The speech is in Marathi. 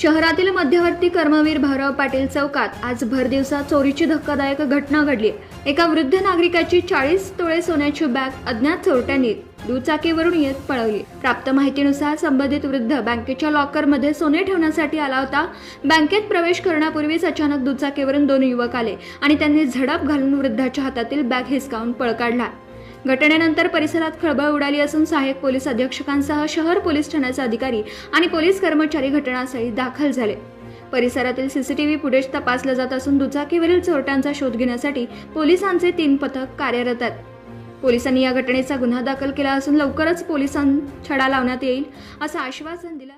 शहरातील मध्यवर्ती कर्मवीर भाऊराव पाटील चौकात आज भरदिवसा चोरीची धक्कादायक घटना घडली. एका वृद्ध नागरिकाची चाळीस तोळे सोन्याची बॅग अज्ञात चोरट्यांनी दुचाकीवरून येत पळवली. प्राप्त माहितीनुसार संबंधित वृद्ध बँकेच्या लॉकरमध्ये सोने ठेवण्यासाठी आला होता. बँकेत प्रवेश करण्यापूर्वीच अचानक दुचाकीवरून दोन युवक आले आणि त्यांनी झडप घालून वृद्धाच्या हातातील बॅग हिसकावून पळ काढला. घटनेनंतर परिसरात खळबळ उडाली असून सहाय्यक पोलीस अधीक्षकांसह शहर पोलीस ठाण्याचे अधिकारी आणि पोलीस कर्मचारी घटनास्थळी दाखल झाले. परिसरातील सीसीटीव्ही फुटेज तपासलं जात असून दुचाकीवरील चोरट्यांचा शोध घेण्यासाठी पोलिसांचे तीन पथक कार्यरत आहेत. पोलिसांनी या घटनेचा गुन्हा दाखल केला असून लवकरच पोलिसां छडा लावण्यात येईल असं आश्वासन दिलं